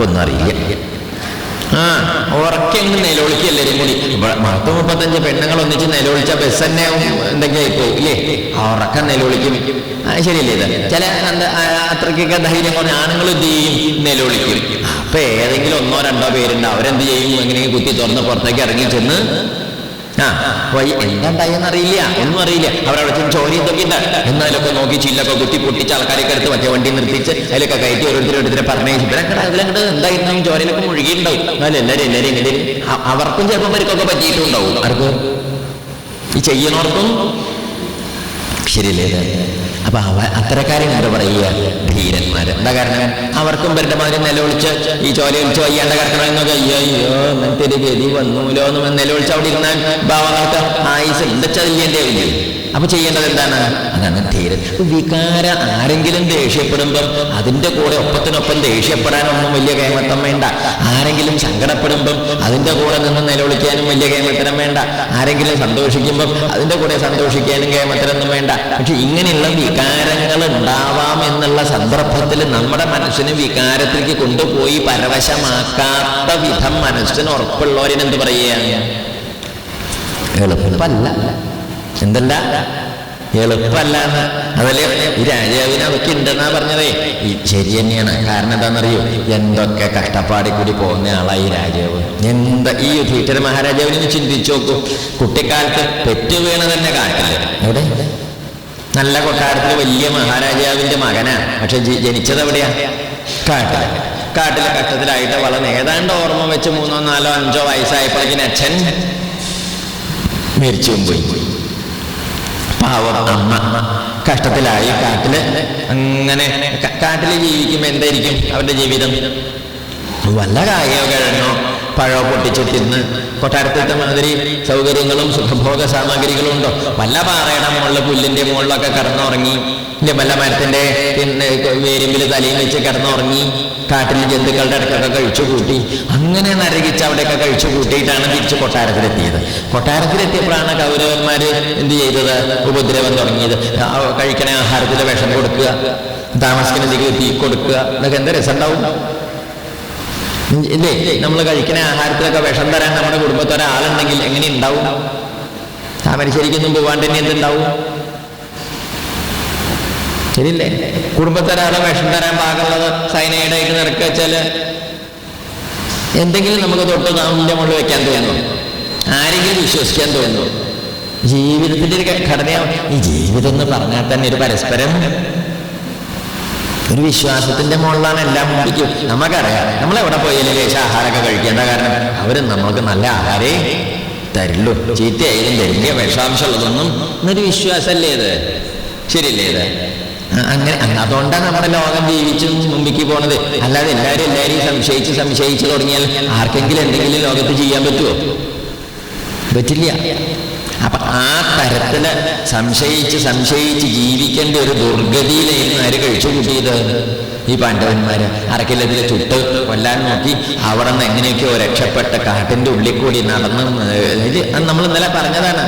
ആർക്കൊന്നും അറിയില്ല ആ ഉറക്കങ്ങ് നിലവിളിക്കുക എല്ലാവരും കൂടി. മുപ്പത്തഞ്ച് പെണ്ണുങ്ങൾ ഒന്നിച്ച് നിലവിളിച്ച ബസ് തന്നെ എന്തൊക്കെയാ പോകും ഇല്ലേ? ആ ഉറക്കം നിലവിളിക്കും. ശരിയല്ലേ ഇത്? ചില അത്രയ്ക്കൊക്കെ ധൈര്യം കുറഞ്ഞ ആണുങ്ങൾ എന്ത് ചെയ്യും? നിലവിളിക്കും. അപ്പൊ ഏതെങ്കിലും ഒന്നോ രണ്ടോ പേരുണ്ട് അവരെന്ത് ചെയ്യും? എങ്ങനെ കുത്തി തുറന്ന് പുറത്തേക്ക് ഇറങ്ങി ചെന്ന് ആ വഴി എന്താ ഉണ്ടായെന്ന് അറിയില്ല. ഒന്നും അറിയില്ല. അവരവിടെ ചെന്ന് ചോരി ഇതൊക്കെ ഉണ്ട്? എന്നാലൊക്കെ നോക്കി ചില്ലൊക്കെ കുത്തി പൊട്ടിച്ച് ആൾക്കാരൊക്കെ എടുത്ത് മറ്റേ വണ്ടി നിർത്തിച്ച് അതിലൊക്കെ കയറ്റി ഓരോരുത്തരും ഓരോരുത്തരെ പറഞ്ഞേച്ച് ഇവരൊക്കെ അതിലങ്ങോട്ട് എന്തായിരുന്നാലും ചോരയിലൊക്കെ മുഴുകിയിട്ടുണ്ടാവും. എന്നാലും എല്ലാവരും എല്ലാവരും എല്ലാവരും അവർക്കും ചിലപ്പോൾ അവർക്കൊക്കെ പറ്റിയിട്ടുണ്ടാവും. അവർക്ക് ഈ ചെയ്യണവർക്കും? ശരിയല്ലേ? അപ്പൊ അവ അത്തരക്കാരെ ആര് പറയുക? ധീരന്മാര്. എന്താ കാരണം? അവർക്കും ഇവരുടെ മാതിരി നിലവിളിച്ച് ഈ ചോല വിളിച്ച് വയ്യാണ്ട കിടക്കണമെന്നൊക്കെ അയ്യോ അയ്യോ അങ്ങനത്തെ ഒരു ഗതി വന്നൂലോ എന്ന് നിലവിളിച്ച് അവിടെ ഇരുന്നാൽ ഭാവങ്ങൾക്ക് ആയുസ് എന്താ ഇല്ലേ അപ്പൊ ചെയ്യേണ്ടത് എന്താണ്? അതാണ് ധീരൻ വികാര ആരെങ്കിലും ദേഷ്യപ്പെടുമ്പം അതിന്റെ കൂടെ ഒപ്പത്തിനൊപ്പം ദേഷ്യപ്പെടാനൊന്നും വലിയ കേമത്തം വേണ്ട. ആരെങ്കിലും സങ്കടപ്പെടുമ്പം അതിന്റെ കൂടെ നിന്ന് നിലവിളിക്കാനും വലിയ കേമത്തരം വേണ്ട. ആരെങ്കിലും സന്തോഷിക്കുമ്പം അതിന്റെ കൂടെ സന്തോഷിക്കാനും കേമത്തരൊന്നും വേണ്ട. പക്ഷെ ഇങ്ങനെയുള്ള വികാരങ്ങൾ ഉണ്ടാവാം എന്നുള്ള സന്ദർഭത്തിൽ നമ്മുടെ മനസ്സിന് വികാരത്തിലേക്ക് കൊണ്ടുപോയി പരവശമാക്കാത്ത വിധം മനസ്സിന് ഉറപ്പുള്ളവരിനെന്ത് പറയുകയാണ്? എളുപ്പമല്ല. എന്തല്ല? എളുപ്പമല്ല എന്ന് അതല്ലേ? ഈ രാജാവിനെ അതൊക്കെ ഉണ്ടെന്നാ പറഞ്ഞതേ. ഈ ശരി തന്നെയാണ്. കാരണം എന്താണെന്നറിയോ? എന്തൊക്കെ കഷ്ടപ്പാടി കൂടി പോകുന്ന ആളായി രാജാവ്. എന്താ ഈ യുധിഷ്ഠിര മഹാരാജാവിനെ ചിന്തിച്ചു നോക്കൂ. കുട്ടിക്കാലത്ത് പെറ്റു വീണ തന്നെ കാട്ടില്ല? എവിടെ? നല്ല കൊട്ടാരത്തിൽ വലിയ മഹാരാജാവിന്റെ മകനാണ് പക്ഷെ ജനിച്ചത് എവിടെയാ? കാട്ടാ കാട്ടിലെ കഷ്ടത്തിലായിട്ട് വളരെ ഏതാണ്ട് ഓർമ്മ വെച്ച് മൂന്നോ നാലോ അഞ്ചോ വയസ്സായപ്പോഴേക്കിന് അച്ഛൻ മരിച്ചും പോയി. പാവം അമ്മ. കഷ്ടത്തിലായി കാട്ടിൽ അങ്ങനെ കാട്ടിൽ കാട്ടിൽ ജീവിക്കുമ്പോ എന്തായിരിക്കും അവരുടെ ജീവിതം? വല്ല കായോ കിഴങ്ങോ പഴോ പൊട്ടിച്ച് തിന്ന് കൊട്ടാരത്തിലത്തെ മാതിരി സൗകര്യങ്ങളും സുഖഭോഗ സാമഗ്രികളും ഉണ്ടോ? വല്ല പാറയുടെ മുകളിൽ പുല്ലിന്റെ മുകളിലൊക്കെ കിടന്നുറങ്ങി. പിന്നെ വല്ല പിന്നെ വേരുമ്പിൽ തലയും വെച്ച് കിടന്നുറങ്ങി. കാട്ടിൽ ജന്തുക്കളുടെ അടുക്കൊക്കെ കഴിച്ചു കൂട്ടി. അങ്ങനെ നരകിച്ച് അവിടെയൊക്കെ കഴിച്ചു കൂട്ടിയിട്ടാണ് തിരിച്ച് കൊട്ടാരത്തിലെത്തിയത്. കൊട്ടാരത്തിലെത്തിയപ്പോഴാണ് കൗരവന്മാർ എന്ത് ചെയ്തത്? ഉപദ്രവം തുടങ്ങിയത്. കഴിക്കണ ആഹാരത്തിൽ വിഷം കൊടുക്കുക താമസിക്കുന്ന എന്തെങ്കിലും തീ കൊടുക്കുക. എന്നൊക്കെ എന്താ രസമുണ്ടാവും? ഇല്ലേ? നമ്മൾ കഴിക്കുന്ന ആഹാരത്തിലൊക്കെ വിഷം തരാൻ നമ്മുടെ കുടുംബത്തൊരാളുണ്ടെങ്കിൽ എങ്ങനെ ഉണ്ടാവും? താമരശ്ശേരിക്കൊന്നും പോവാണ്ട് തന്നെ എന്തുണ്ടാവും? ശരിയല്ലേ കുടുംബത്തൊരാളെ വിഷം തരാൻ പാകുള്ളത് സൈനൈഡായിട്ട് നിറക്കുക വെച്ചാൽ എന്തെങ്കിലും നമുക്ക് തൊട്ട് നാമിന്റെ മുകളിൽ വെക്കാൻ തോന്നുന്നു. ആരെങ്കിലും വിശ്വസിക്കാൻ തോന്നുന്നു. ജീവിതത്തിന്റെ ഒരു ഘടനയാണ് ഈ ജീവിതം എന്ന് പറഞ്ഞാൽ തന്നെ ഒരു പരസ്പരം ഒരു വിശ്വാസത്തിന്റെ മുകളിലാണ് എല്ലാം മുമ്പിക്കും നമുക്കറിയാം. നമ്മൾ എവിടെ പോയാലും ലേശ ആഹാരമൊക്കെ കഴിക്കേണ്ട കാരണം അവർ നമ്മൾക്ക് നല്ല ആഹാരേ തരുള്ളൂ. ചീത്തയായാലും തരില്ല. വിഷാംശമുള്ളതൊന്നും എന്നൊരു വിശ്വാസമല്ലേ ഇത്? ശരിയല്ലേ അങ്ങനെ അതുകൊണ്ടാണ് നമ്മുടെ ലോകം ജീവിച്ചു മുമ്പിക്ക് പോണത്. അല്ലാതെ എല്ലാവരും എല്ലാവരെയും സംശയിച്ച് സംശയിച്ച് തുടങ്ങിയാൽ ആർക്കെങ്കിലും എന്തെങ്കിലും ലോകത്ത് ചെയ്യാൻ പറ്റുമോ പറ്റില്ല. അപ്പൊ ആ തരത്തിൽ സംശയിച്ച് സംശയിച്ച് ജീവിക്കേണ്ട ഒരു ദുർഗതിയിലായിരുന്നു ആര് കഴിച്ചു കൂട്ടിയത്? ഈ പാണ്ഡവന്മാര്. അരക്കില്ലതിലെ ചുട്ട് കൊല്ലാൻ നോക്കി അവിടെ നിന്ന് എങ്ങനെയൊക്കെയോ രക്ഷപ്പെട്ട കാട്ടിന്റെ ഉള്ളിൽ കൂടി നടന്ന് നമ്മൾ ഇന്നലെ പറഞ്ഞതാണ്.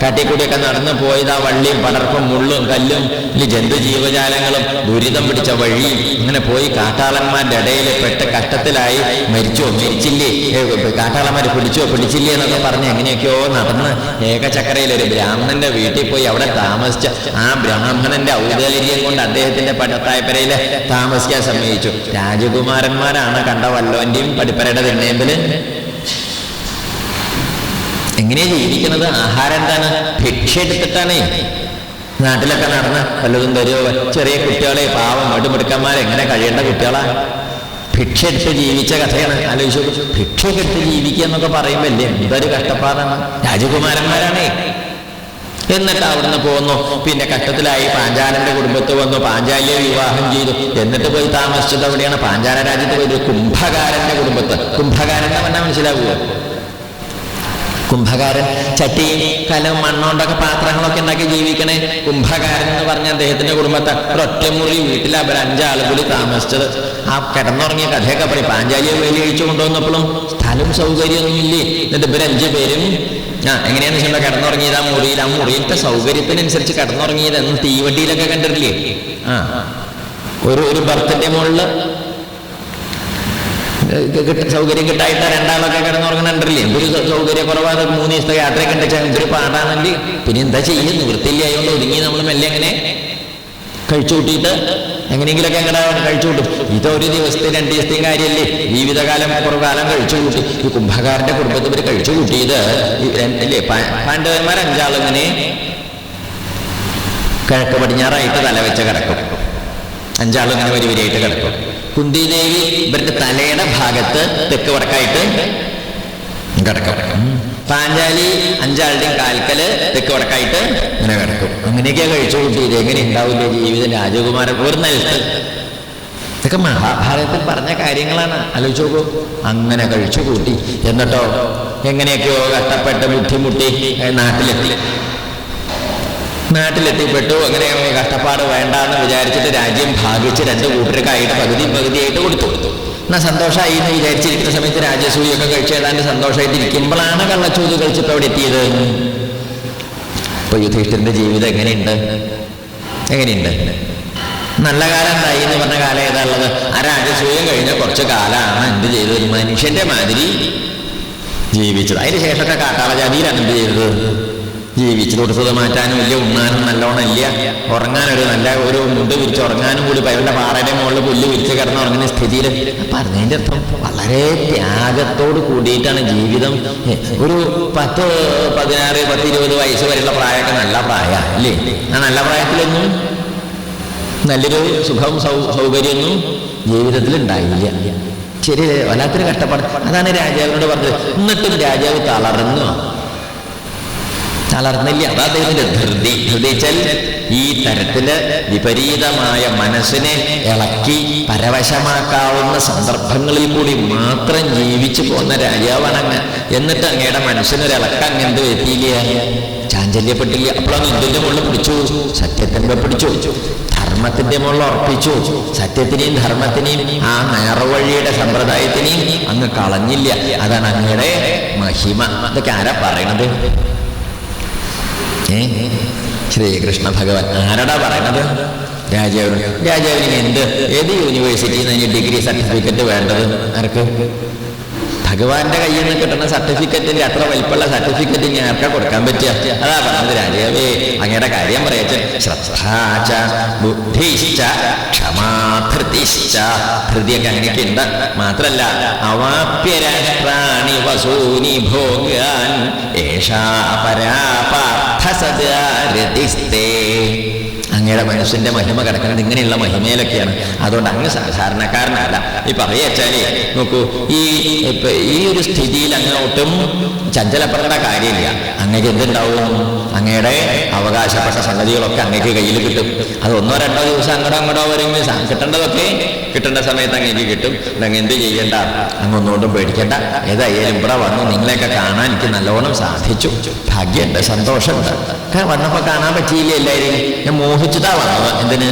കാട്ടിൽ കൂടിയൊക്കെ നടന്നു പോയത് ആ വള്ളിയും പടർപ്പും മുള്ളും കല്ലും ഈ ജന്തു ജീവജാലങ്ങളും ദുരിതം പിടിച്ച വഴി ഇങ്ങനെ പോയി കാട്ടാളന്മാരുടെ ഇടയിൽ പെട്ട കഷ്ടത്തിലായി. മരിച്ചോ? മരിച്ചില്ലേ? കാട്ടാളന്മാർ പിടിച്ചോ? പിടിച്ചില്ലേ എന്നൊക്കെ പറഞ്ഞ് എങ്ങനെയൊക്കെയോ നടന്ന് ഏകചക്രയിൽ ഒരു ബ്രാഹ്മണന്റെ വീട്ടിൽ പോയി അവിടെ താമസിച്ച ആ ബ്രാഹ്മണന്റെ ഔദാര്യം കൊണ്ട് അദ്ദേഹത്തിന്റെ പടത്തായപ്പരയിൽ താമസിക്കാൻ സമ്മതിച്ചു. രാജകുമാരന്മാരാണ് കണ്ട വല്ലോന്റെയും പടിപ്പരയുടെ തിണ്ണേമ്പിൽ എങ്ങനെയാ ജീവിക്കുന്നത്? ആഹാരം എന്താണ്? ഭിക്ഷ എടുത്തിട്ടാണേ നാട്ടിലൊക്കെ നടന്ന് വല്ലതും തരുമോ ചെറിയ കുട്ടികളെ പാവം മെടുമെടുക്കന്മാർ എങ്ങനെ കഴിയേണ്ട കുട്ടികളാ? ഭിക്ഷ എടുത്ത് ജീവിച്ച കഥയാണ്. ആലോചിച്ചു ഭിക്ഷ എടുത്ത് ജീവിക്കുക എന്നൊക്കെ പറയുമ്പോൾ അല്ലേ? എന്തൊരു കഷ്ടപ്പാടാണ്. രാജകുമാരന്മാരാണേ. എന്നിട്ട് അവിടുന്ന് പോന്നു. പിന്നെ കഷ്ടത്തിലായി പാഞ്ചാലന്റെ കുടുംബത്ത് വന്നു. പാഞ്ചാലിയെ വിവാഹം ചെയ്തു. എന്നിട്ട് പോയി താമസിച്ചത് അവിടെയാണ്. പാഞ്ചാല രാജ്യത്ത് ഒരു കുംഭകാരന്റെ കുടുംബത്ത്. കുംഭകാരൻ എന്ന് മനസ്സിലാവുക കുംഭകാരൻ ചട്ടി കലം മണ്ണോണ്ടൊക്കെ പാത്രങ്ങളൊക്കെ ഉണ്ടാക്കി ജീവിക്കണേ. കുംഭകാരൻ എന്ന് പറഞ്ഞ അദ്ദേഹത്തിന്റെ കുടുംബത്തെ ഒരൊറ്റമുറി വീട്ടിൽ അവർ അഞ്ചാൾ കൂടി താമസിച്ചത്. ആ കിടന്നുറങ്ങിയ കഥയൊക്കെ പറയും. പാഞ്ചാലിയെ വേലി അഴിച്ചു കൊണ്ടുവന്നപ്പോഴും സ്ഥലം സൗകര്യമൊന്നും ഇല്ലേ? എന്നിട്ട് ഇവർ അഞ്ചു പേരും ആ എങ്ങനെയാണെന്ന് വെച്ചാൽ കിടന്നുറങ്ങിയത് ആ മുറിയിൽ ആ മുറിയിലത്തെ സൗകര്യത്തിനനുസരിച്ച് കിടന്നുറങ്ങിയത് എന്ന് തീവണ്ടിയിലൊക്കെ കണ്ടിട്ടില്ലേ? ആ ഒരു ഒരു ബർത്തിന്റെ കിട്ട- സൗകര്യം കിട്ടായിട്ട് രണ്ടാളൊക്കെ കിടന്നുറങ്ങണുണ്ടല്ലേ എന്തൊരു സൗകര്യ കുറവാതെ മൂന്ന് ദിവസത്തെ യാത്രയൊക്കെ ഉണ്ടെച്ചാൽ എന്തൊരു പാടാണെങ്കിൽ പിന്നെ എന്താ ചെയ്യും? വൃത്തിയില്ലായതുകൊണ്ട് ഒതുങ്ങി നമ്മൾ മെല്ലെ എങ്ങനെ കഴിച്ചു കൂട്ടിയിട്ട് എങ്ങനെയെങ്കിലൊക്കെ എങ്ങനെ കഴിച്ചു കൂട്ടും. ഇതൊരു ദിവസത്തെ രണ്ട് ദിവസത്തെയും കാര്യമല്ലേ ജീവിതകാലം കുറവ് കാലം കഴിച്ചു കൂട്ടി. ഈ കുംഭകാരന്റെ കുടുംബത്തിൽ ഇവർ കഴിച്ചു കൂട്ടിയത് അല്ലേ? പാണ്ഡവന്മാർ അഞ്ചാളിങ്ങനെ കിഴക്ക് പടിഞ്ഞാറായിട്ട് തല വെച്ച് കിടക്കും. അഞ്ചാളിങ്ങനെ വരി വരിയായിട്ട് കിടക്കും. കുന്തിദേവി ഇവരുടെ തലയുടെ ഭാഗത്ത് തെക്ക് വടക്കായിട്ട് കിടക്കും. പാഞ്ചാലി അഞ്ചാളുടെയും കാൽക്കൽ തെക്ക് വടക്കായിട്ട് ഇങ്ങനെ കിടക്കും. അങ്ങനെയൊക്കെയാ കഴിച്ചു കൂട്ടിയത് എങ്ങനെ ഉണ്ടാവില്ല ജീവിതം? രാജകുമാരൻ ഒരു ഇതൊക്കെ മഹാഭാരതത്തിൽ പറഞ്ഞ കാര്യങ്ങളാണ്. ആലോചിച്ച് നോക്കൂ. അങ്ങനെ കഴിച്ചു കൂട്ടി. എന്നിട്ടോ? എങ്ങനെയൊക്കെയോ കഷ്ടപ്പെട്ട് ബുദ്ധിമുട്ടി നാട്ടിലെത്തി. നാട്ടിലെത്തിപ്പെട്ടു. അങ്ങനെ കഷ്ടപ്പാട് വേണ്ട എന്ന് വിചാരിച്ചിട്ട് രാജ്യം ഭാഗിച്ച് രണ്ട് കൂട്ടർക്കായിട്ട് പകുതി പകുതിയായിട്ട് കൊടുത്തു. കൊടുത്തു എന്നാ സന്തോഷമായി എന്ന് വിചാരിച്ചിരിക്കുന്ന സമയത്ത് രാജസൂയൊക്കെ കഴിച്ച് ഏതാണ്ട് സന്തോഷമായിട്ട് ഇരിക്കുമ്പോഴാണ് കള്ളച്ചൂത് കഴിച്ചിട്ട് അവിടെ എത്തിയത്. ഇപ്പൊ യുധിഷ്ഠിരന്റെ ജീവിതം എങ്ങനെയുണ്ട്? എങ്ങനെയുണ്ട്? നല്ല കാലം ഉണ്ടായി എന്ന് പറഞ്ഞ കാലം ഏതാ ഉള്ളത്? ആ രാജസൂയം കഴിഞ്ഞ കുറച്ച് കാലമാണ് എന്ത് ചെയ്തത്? ഒരു മനുഷ്യന്റെ മാതിരി ജീവിച്ചത്. അതിന് ശേഷമൊക്കെ കാട്ടാള ജാതിയിലാണ് എന്ത് ചെയ്തത്? ജീവിച്ചത് കൊടുത്തത് മാറ്റാനും ഇല്ല ഉണ്ണാനും നല്ലോണം ഇല്ല. ഉറങ്ങാനൊരു നല്ല ഒരു മുണ്ട് വിരിച്ച് ഉറങ്ങാനും കൂടി പയ്യന്റെ പാറയുടെ മുകളിൽ പുല്ല് വിരിച്ച് കിടന്ന് ഉറങ്ങുന്ന സ്ഥിതിയിൽ പറഞ്ഞതിന്റെ അർത്ഥം വളരെ ത്യാഗത്തോട് കൂടിയിട്ടാണ് ജീവിതം. ഒരു പത്ത് പതിനാറ് പത്ത് ഇരുപത് വയസ്സ് വരെയുള്ള പ്രായമൊക്കെ നല്ല പ്രായമാണ് അല്ലേ? ആ നല്ല പ്രായത്തിലൊന്നും നല്ലൊരു സുഖവും സൗകര്യമൊന്നും ജീവിതത്തിൽ ഉണ്ടായില്ല. ശരി വല്ലാത്തൊരു കഷ്ടപ്പാട്. അതാണ് രാജാവിനോട് പറഞ്ഞത്. എന്നിട്ടും രാജാവ് തളർന്നു. തളർന്നില്ല. അതാ അദ്ദേഹത്തിന്റെ ധൃതി. ധൃതിച്ചൽ ഈ തരത്തിൽ വിപരീതമായ മനസ്സിനെ ഇളക്കി പരവശമാക്കാവുന്ന സന്ദർഭങ്ങളിൽ കൂടി മാത്രം ജീവിച്ചു പോകുന്ന രാജാവണങ്ങ്. എന്നിട്ട് അങ്ങയുടെ മനസ്സിനൊരു ഇളക്കം എന്ത് എത്തിയില്ല ചാഞ്ചല്യപ്പെട്ടില്ല. അപ്പോഴാണ് എന്തിന്റെ മുകളിൽ പിടിച്ചു. സത്യത്തിന്റെ പിടിച്ചു. ധർമ്മത്തിന്റെ മുകളിൽ ഉറപ്പിച്ചു. സത്യത്തിനെയും ധർമ്മത്തിനെയും ആ നേർവഴിയുടെ സമ്പ്രദായത്തിനെയും അങ്ങ് കളഞ്ഞില്ല. അതാണ് അങ്ങയുടെ മഹിമ. ഇതൊക്കെ ആരാ പറയണത്? ഏ? ശ്രീകൃഷ്ണ ഭഗവാൻ ആരടാ പറയണത്? രാജാവിന് രാജാവിന് എന്ത്? ഏത് യൂണിവേഴ്സിറ്റിയിൽ നിന്ന് ഡിഗ്രി സർട്ടിഫിക്കറ്റ് വേണ്ടത്? ആർക്ക്? ഭഗവാന്റെ കയ്യിൽ നിന്ന് കിട്ടുന്ന സർട്ടിഫിക്കറ്റിന്റെ അത്ര വലിപ്പമുള്ള സർട്ടിഫിക്കറ്റ് ഇനി ആർക്കാ കൊടുക്കാൻ പറ്റുക? അതാ പറഞ്ഞത് രാജാവേ. അങ്ങയുടെ കാര്യം പറയച്ച. ശ്രദ്ധാച ബുദ്ധിശ്ച ക്ഷമാധൃതിശ്ച ധൃതിയൊക്കെ അങ്ങനെയൊക്കെ ഉണ്ട്. മാത്രല്ല അവാപ്യ രാഷ്ട്രാണി വസൂനി ഭോഗാൻ ഏഷാ പരാപാർത്ഥ അങ്ങയുടെ മനുഷ്യന്റെ മഹിമ കിടക്കുന്നത് ഇങ്ങനെയുള്ള മഹിമയിലൊക്കെയാണ്. അതുകൊണ്ട് അങ്ങ് സാധാരണക്കാരനല്ല. ഈ പറയച്ചാലേ നോക്കൂ ഈ ഈ ഒരു സ്ഥിതിയിൽ അങ്ങോട്ടും ചഞ്ചലപ്പെടേണ്ട കാര്യമില്ല. അങ്ങക്ക് എന്തുണ്ടാവും? അങ്ങയുടെ അവകാശപ്പെട്ട സംഗതികളൊക്കെ അങ്ങക്ക് കയ്യിൽ കിട്ടും. അത് ഒന്നോ രണ്ടോ ദിവസം അങ്ങോട്ടോ അങ്ങോട്ടോ വരുമ്പോൾ കിട്ടേണ്ടതൊക്കെ കിട്ടേണ്ട സമയത്ത് അങ്ങേക്ക് കിട്ടും. അങ്ങ് എന്ത് ചെയ്യേണ്ട? അങ്ങ് ഒന്നുകൊണ്ടും പേടിക്കേണ്ട. ഏതായാലും ഇവിടെ വന്നു നിങ്ങളെയൊക്കെ കാണാൻ എനിക്ക് നല്ലോണം സാധിച്ചു. ഭാഗ്യമുണ്ട് സന്തോഷമുണ്ട്. വന്നപ്പോൾ കാണാൻ പറ്റിയില്ല എല്ലാവരും ഞാൻ മോഹിച്ചിട്ടാ വന്നത്. എന്തിന്?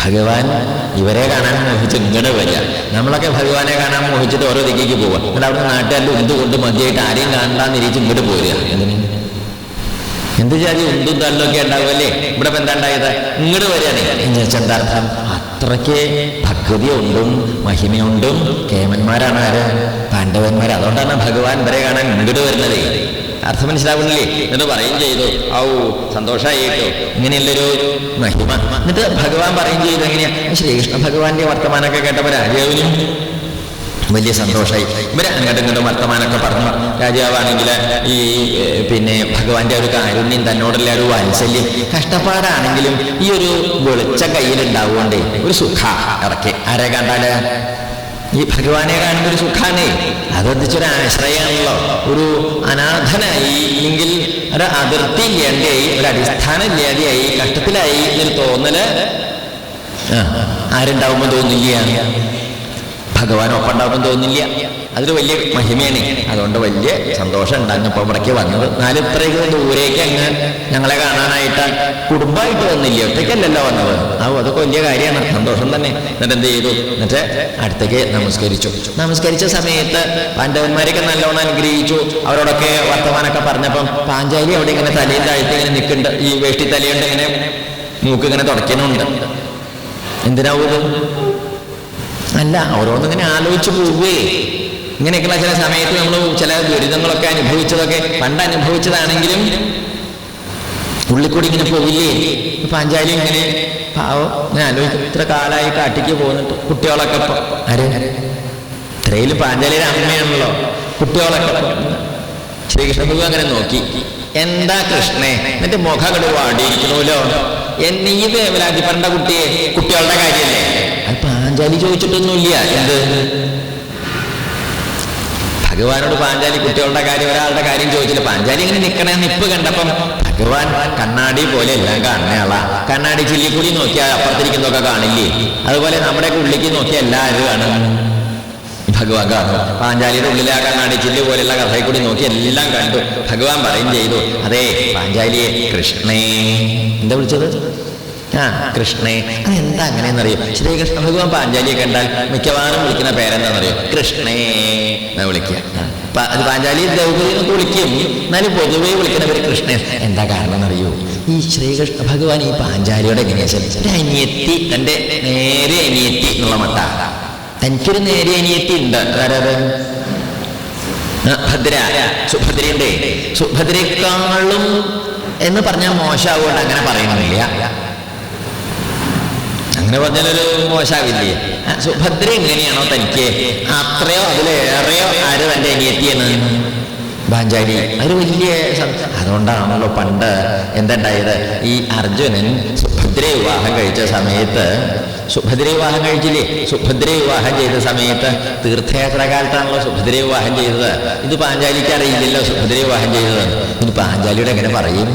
ഭഗവാൻ ഇവരെ കാണാൻ മോഹിച്ച് ഇങ്ങോട്ട് വരിക. നമ്മളൊക്കെ ഭഗവാനെ കാണാൻ മോഹിച്ചിട്ട് ഓരോ ദിക്കേക്ക് പോവുക. എന്നിട്ട് അവിടെ നാട്ടുകാരിൽ ഉന്തു കൊണ്ട് മതിയായിട്ട് ആരെയും കാണണ്ടെന്നിരിച്ച് നിരീച്ച് ഇങ്ങോട്ട് പോരുക. എന്തിനു? എന്ത് ജാതി ഉന്തും തള്ളൊക്കെ ഉണ്ടാവുമല്ലേ? ഇവിടെ എന്താ ഉണ്ടായത്? ഇങ്ങോട്ട് വരികയാണ് എന്താർത്ഥം അത്രയ്ക്ക് ഭക്തിയുണ്ടും മഹിമയുണ്ടും കേമന്മാരാണ് ആര്? പാണ്ഡവന്മാർ അതുകൊണ്ടാണ് ഭഗവാൻ വരെ കാണാൻ ഇങ്ങോട്ട് വരുന്നത്. അർത്ഥം മനസ്സിലാവുന്നില്ലേ? എന്നിട്ട് പറയും ചെയ്തു. ഔ സന്തോഷമായിട്ടോ ഇങ്ങനെയുള്ളൊരു മഹിമ. എന്നിട്ട് ഭഗവാൻ പറയും ചെയ്തു എങ്ങനെയാ? ശ്രീകൃഷ്ണ ഭഗവാന്റെ വർത്തമാനമൊക്കെ കേട്ടപ്പോൾ രാജാവിനും വലിയ സന്തോഷമായി ഇവർ അങ്ങോട്ടും ഇങ്ങോട്ടും വർത്തമാനമൊക്കെ പറഞ്ഞു. രാജാവാണെങ്കിൽ ഈ പിന്നെ ഭഗവാന്റെ ഒരു കാരുണ്യം തന്നോടുള്ള ഒരു വാത്സല്യം കഷ്ടപ്പാടാണെങ്കിലും ഈ ഒരു വെളിച്ച കയ്യിലുണ്ടാവുകൊണ്ടേ ഒരു സുഖ ഇറക്കി. ആരെ കണ്ടാൽ? ഈ ഭഗവാനെ കാണുന്ന ഒരു സുഖാണേ അതെന്തിച്ചൊരു ആശ്രയമാണല്ലോ. ഒരു അനാഥനായി അല്ലെങ്കിൽ ഒരു അതിർത്തി ഇല്ലാണ്ടായി ഒരു അടിസ്ഥാനം ഇല്ലാതെയായി കഷ്ടത്തിലായി എന്നൊരു തോന്നൽ ആരുണ്ടാവുമ്പോൾ ആരുണ്ടാവുമ്പോ തോന്നില്ല ഭഗവാൻ ഒപ്പം ഉണ്ടാവുമ്പോൾ തോന്നില്ല അതൊരു വലിയ മഹിമയാണ്. അതുകൊണ്ട് വലിയ സന്തോഷം ഉണ്ടായിരുന്നപ്പോൾ ഇവിടേക്ക് വന്നത്. എന്നാലും ഇത്രയൊക്കെ ദൂരേക്ക് അങ്ങ് ഞങ്ങളെ കാണാനായിട്ട് കുടുംബമായിട്ട് വന്നില്ല? ഒറ്റയ്ക്കല്ലല്ലോ വന്നത്. ആ അതൊക്കെ വലിയ കാര്യമാണ്. സന്തോഷം തന്നെ. എന്നിട്ട് എന്ത് ചെയ്തു? എന്നിട്ട് അടുത്തേക്ക് നമസ്കരിച്ചു. നമസ്കരിച്ച സമയത്ത് പാണ്ഡവന്മാരെയൊക്കെ നല്ലോണം അനുഗ്രഹിച്ചു. അവരോടൊക്കെ വർത്തമാനമൊക്കെ പറഞ്ഞപ്പം പാഞ്ചാലി അവിടെ ഇങ്ങനെ തലയിൽ താഴ്ത്തി ഇങ്ങനെ നിൽക്കുന്നുണ്ട്. ഈ വേഷ്ടി തലയുണ്ട് ഇങ്ങനെ മൂക്ക് ഇങ്ങനെ തുടക്കുന്നുണ്ട് എന്തിനാവും ഇത് അല്ല ഓരോന്നിങ്ങനെ ആലോചിച്ച് പോവേ. ഇങ്ങനെയൊക്കെയുള്ള ചില സമയത്ത് നമ്മൾ ചില ദുരിതങ്ങളൊക്കെ അനുഭവിച്ചതൊക്കെ പണ്ട് അനുഭവിച്ചതാണെങ്കിലും ഉള്ളിക്കൂടി ഇങ്ങനെ പോവില്ലേ? പാഞ്ചാലി ഇങ്ങനെ പാവം ഞാൻ ആലോചിക്കും. ഇത്ര കാലമായി കാട്ടിക്ക് പോകുന്നുണ്ട് കുട്ടികളൊക്കെ ആരെ? ഇത്രയിലും പാഞ്ചാലിയുടെ അമ്മയാണല്ലോ കുട്ടികളൊക്കെ ശ്രീകൃഷ്ണപ്രഭു അങ്ങനെ നോക്കി. എന്താ കൃഷ്ണേ? എന്നിട്ട് മുഖം അങ്ങോട്ട് വാടിയിരിക്കണമല്ലോ. എന്നീ പറഞ്ഞ കുട്ടിയെ കുട്ടികളുടെ കാര്യമല്ലേ? അത് പാഞ്ചാലി ചോദിച്ചിട്ടൊന്നുമില്ല. എന്ത്? ഭഗവാനോട് പാഞ്ചാലി കുട്ടികളുടെ കാര്യം ഒരാളുടെ കാര്യം ചോദിച്ചില്ല. പാഞ്ചാലി ഇങ്ങനെ നിൽക്കണേന്ന് ഇപ്പൊ കണ്ടപ്പം ഭഗവാൻ കണ്ണാടി പോലെ എല്ലാം കാണുന്നയാളാ കണ്ണാടി ചില്ലിക്കുടി കൂടി നോക്കിയാൽ അപ്പുറത്തിരിക്കുന്നതൊക്കെ കാണില്ലേ? അതുപോലെ നമ്മുടെ ഉള്ളിക്ക് നോക്കിയാൽ എല്ലാവരും കാണും. ഭഗവാൻ കാണും. പാഞ്ചാലിയുടെ ഉള്ളിലെ ആ കണ്ണാടി ചില്ല് പോലെയുള്ള കഥയിൽ കൂടി നോക്കി എല്ലാം കണ്ടു. ഭഗവാൻ പറയും ചെയ്തു. അതെ പാഞ്ചാലിയെ കൃഷ്ണേ. എന്താ വിളിച്ചത്? ആ കൃഷ്ണേ അതെന്താ അങ്ങനെയെന്നറിയോ? ശ്രീകൃഷ്ണ ഭഗവാൻ പാഞ്ചാലിയെ കണ്ടാൽ മിക്കവാറും വിളിക്കുന്ന പേരെന്താണെന്നറിയോ കൃഷ്ണേ എന്ന് വിളിക്കുക. പാഞ്ചാലി ദ്രൗപദി എന്നൊക്കെ വിളിക്കും. എന്നാലും പൊതുവേ പേര് കൃഷ്ണൻ എന്താ കാരണം എന്നറിയോ ഈ ശ്രീകൃഷ്ണ ഭഗവാൻ ഈ പാഞ്ചാലിയോടെ എങ്ങനെയാ ഒരു അനിയത്തി തന്റെ നേരെ അനിയത്തി എന്നുള്ള മട്ട. തനിക്കൊരു നേരെ അനിയത്തി ഉണ്ട്. ആരത് ആ, ഭദ്ര. സുഭദ്രയുണ്ട്. സുഭദ്രയെക്കാളും എന്ന് പറഞ്ഞാൽ മോശമാവുകൊണ്ട് അങ്ങനെ പറയണമെന്നില്ല അങ്ങനെ പറഞ്ഞാലൊരു മോശാവില്ലേ? സുഭദ്ര എങ്ങനെയാണോ തനിക്ക്? അത്രയോ അതിലേറെയോ ആര് തന്റെ അനിയത്തിയെന്ന് ബാഞ്ചാലി. അതൊരു വലിയ അതുകൊണ്ടാണല്ലോ പണ്ട് എന്തുണ്ടായത്? ഈ അർജുനൻ സുഭദ്ര വിവാഹം കഴിച്ച സമയത്ത് സുഭദ്ര വിവാഹം കഴിച്ചില്ലേ? സുഭദ്ര വിവാഹം ചെയ്ത സമയത്ത് തീർത്ഥയാത്ര കാലത്താണല്ലോ സുഭദ്ര വിവാഹം ചെയ്തത്. ഇത് പാഞ്ചാലിക്ക് അറിയില്ലല്ലോ സുഭദ്ര വിവാഹം ചെയ്തത്. ഇത് പാഞ്ചാലിയുടെ എങ്ങനെ പറയും?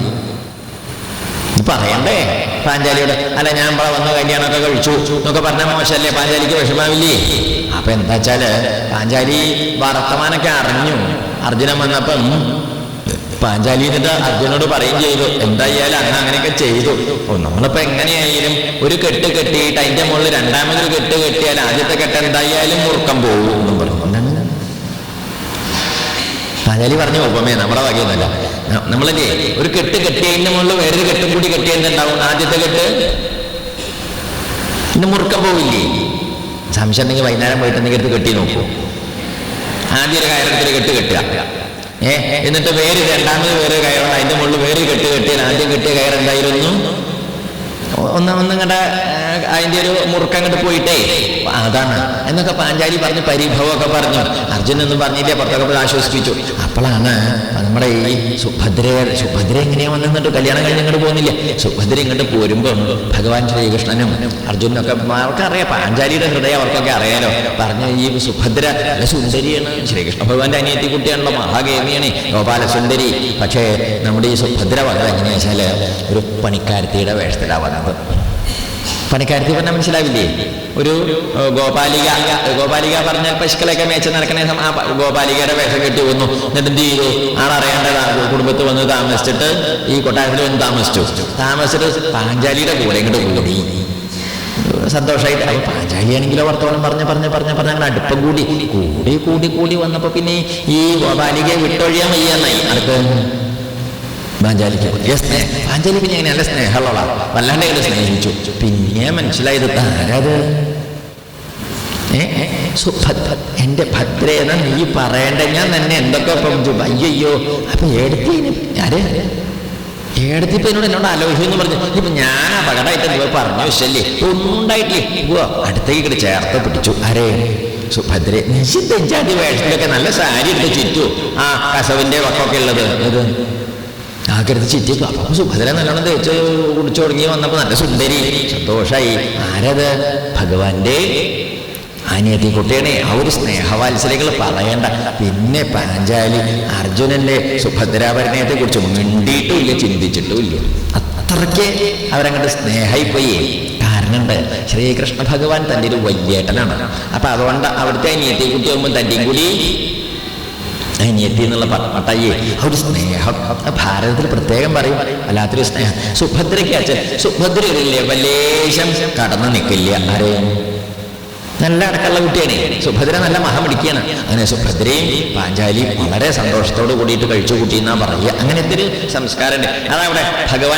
പറയണ്ടേ? പാഞ്ചാലിയോട് അല്ല ഞാൻ ഇവിടെ വന്ന് കല്യാണമൊക്കെ കഴിച്ചു എന്നൊക്കെ പറഞ്ഞ മോശമല്ലേ? പാഞ്ചാലിക്ക് വിഷമാവില്ലേ അപ്പൊ എന്താ വെച്ചാൽ പാഞ്ചാലി വർത്തമാനൊക്കെ അറിഞ്ഞു. അർജുനൻ വന്നപ്പം പാഞ്ചാലി എന്നിട്ട് അർജുനോട് പറയും ചെയ്തു. എന്തായാലും അന്ന് അങ്ങനെയൊക്കെ ചെയ്തു. നമ്മളിപ്പോ എങ്ങനെയായാലും ഒരു കെട്ട് കെട്ടിയിട്ട് അതിന്റെ മുകളിൽ രണ്ടാമതൊരു കെട്ട് കെട്ടിയാൽ ആദ്യത്തെ കെട്ട് എന്തായാലും മുറുക്കം പോകും എന്നും പറഞ്ഞു. പാഞ്ചാലി പറഞ്ഞു ഉപമേ നമ്മുടെ വകയൊന്നുമല്ല. നമ്മളല്ലേ? ഒരു കെട്ട് കെട്ടിയതിന്റെ മുകളിൽ വേറൊരു കെട്ടും കൂടി കെട്ടിയെന്തുണ്ടാവും ആദ്യത്തെ കെട്ട്? പിന്നെ മുറുക്കം പോവില്ലേ? സംശയം ഉണ്ടെങ്കിൽ വൈകുന്നേരം പോയിട്ട് എന്തെങ്കിലും എടുത്ത് കെട്ടി നോക്കൂ. ആദ്യ ഒരു കയറത്തിൽ കെട്ട് കെട്ടുക. ഏ? എന്നിട്ട് വേറെ രണ്ടാമത് വേറെ കയറുണ്ട് അതിന്റെ മുകളിൽ വേറെ കെട്ട് കെട്ടിയാൽ ആദ്യം കെട്ടിയ കയറുണ്ടായിരുന്നു ഒന്ന് ഒന്നും കണ്ട അതിന്റെ ഒരു മുറുക്കം അങ്ങോട്ട് പോയിട്ടേ. അതാണ്. എന്നൊക്കെ പാഞ്ചാലി പറഞ്ഞ് പരിഭവമൊക്കെ പറഞ്ഞു. അർജുൻ ഒന്നും പറഞ്ഞില്ലേ പുറത്തൊക്കെ ആശ്വസിപ്പിച്ചു. അപ്പോഴാണ് നമ്മുടെ ഈ സുഭദ്ര സുഭദ്ര എങ്ങനെയാ വന്നിട്ട് കല്യാണം കഴിഞ്ഞ് ഇങ്ങോട്ട് പോകുന്നില്ല. സുഭദ്ര ഇങ്ങോട്ട് പോരുമ്പം ഭഗവാൻ ശ്രീകൃഷ്ണനും അർജുനൊക്കെ അവർക്കറിയാം പാഞ്ചാലിയുടെ ഹൃദയം അവർക്കൊക്കെ അറിയാലോ. പറഞ്ഞ ഈ സുഭദ്ര നല്ല സുന്ദരിയാണ്. ശ്രീകൃഷ്ണ ഭഗവാന്റെ അനിയത്തി കുട്ടിയാണല്ലോ മഹാഗേമിയാണ്. ഗോപാലസുന്ദരി. പക്ഷേ നമ്മുടെ ഈ സുഭദ്ര വന്നത് എങ്ങനെയാ വെച്ചാൽ ഒരു പണിക്കാരത്തിയുടെ വേഷത്തിലാണ് വന്നത്. പണിക്കാരത്തി പറഞ്ഞാൽ മനസ്സിലാവില്ലേ? ഒരു ഗോപാലിക ഗോപാലിക പറഞ്ഞാൽ പശുക്കളൊക്കെ മേച്ച നടക്കണ ആ ഗോപാലികയുടെ വേഷം കെട്ടി വന്നു. എന്നിട്ട് എന്ത് ചെയ്തു? ആളറിയാണ്ട കുടുംബത്തിൽ വന്ന് താമസിച്ചിട്ട് ഈ കൊട്ടാരത്തിൽ വന്ന് താമസിച്ചു. താമസിച്ചിട്ട് പാഞ്ചാലിയുടെ കൂടെ ഇങ്ങോട്ട് കൂടി. സന്തോഷമായിട്ട് അപ്പൊ പാഞ്ചാലിയാണെങ്കിലോ വർത്തമാനം പറഞ്ഞ പറഞ്ഞ പറഞ്ഞ പറഞ്ഞ അങ്ങനെ അടുപ്പം കൂടി. കൂടി കൂടി കൂടി വന്നപ്പോ പിന്നെ ഈ ഗോപാലികയെ വിട്ടൊഴിയാൻ വയ്യാന്നായി. അടുത്ത് പാഞ്ചാലിക്ക് പാഞ്ചാലി പിന്നെ നല്ല സ്നേഹമുള്ള വല്ലാണ്ട് ഇങ്ങനെ സ്നേഹിച്ചു. പിന്നെ മനസ്സിലായത് ആരത്? എന്റെ ഭദ്രേന നീ പറയണ്ട. ഞാൻ തന്നെ എന്തൊക്കെ പറഞ്ഞു അയ്യോ അപ്പൊ എടുത്തിന് ആരെ? ഏടത്തി ഇപ്പൊ എന്നോട് എന്നോട് ആലോചിച്ചു എന്ന് പറഞ്ഞു. ഇപ്പൊ ഞാൻ അപകടമായിട്ട് നിങ്ങൾ പറഞ്ഞു വിഷയല്ലേ ഒന്നും ഉണ്ടായിട്ടില്ലേ? പോവാ അടുത്തേക്ക് ഇവിടെ ചേർത്ത് പിടിച്ചു. ആരേ? സുഭദ്ര നിശ്ചിതജാതി വേഷത്തിലൊക്കെ നല്ല സാരി എടുത്ത് ചുറ്റു. ആ കസവിന്റെ വക്കൊക്കെ ഉള്ളത്. ഇത് ആകരുത് ചിറ്റിച്ചു അപ്പൊ സുഭദ്ര നല്ലോണം തേച്ച് കുടിച്ചു തുടങ്ങി വന്നപ്പോ നല്ല സുന്ദരി. സന്തോഷായി. ആരത്? ഭഗവാന്റെ അനിയത്തി കുട്ടിയാണ് ആ ഒരു സ്നേഹവാത്സര്യങ്ങൾ പറയണ്ട. പിന്നെ പാഞ്ചാലി അർജുനന്റെ സുഭദ്രാഭരണയത്തെ കുറിച്ച് മിണ്ടിയിട്ടുമില്ല ചിന്തിച്ചിട്ടുമില്ല. അത്രയ്ക്ക് അവരങ്ങോട്ട് സ്നേഹമായി പോയി കാരണമുണ്ട്. ശ്രീകൃഷ്ണ ഭഗവാൻ തന്റെ ഒരു വല്യേട്ടനാണ്. അപ്പൊ അതുകൊണ്ട് അവിടുത്തെ അനിയത്തി കുട്ടിയാകുമ്പോൾ തന്റെയും കൂടി അനിയത്തി എന്നുള്ള പട്ടയ്യെ. ഒരു സ്നേഹം. ഭാരതത്തിൽ പ്രത്യേകം പറയും. വല്ലാത്തൊരു സ്നേഹം. സുഭദ്രയ്ക്ക് അച്ഛൻ സുഭദ്ര ഒരു ലേശം കടന്നു നിൽക്കില്ല ആരെയും നല്ല അടക്കമുള്ള കുട്ടിയാണ്. സുഭദ്ര നല്ല മഹം പിടിക്കുകയാണ്. അങ്ങനെ സുഭദ്രയും പാഞ്ചാലിയും വളരെ സന്തോഷത്തോട് കൂടിയിട്ട് കഴിച്ചു കൂട്ടി എന്നാ പറയുക. അങ്ങനത്തെ ഒരു സംസ്കാരമുണ്ട്. അതവിടെ ഭഗവാൻ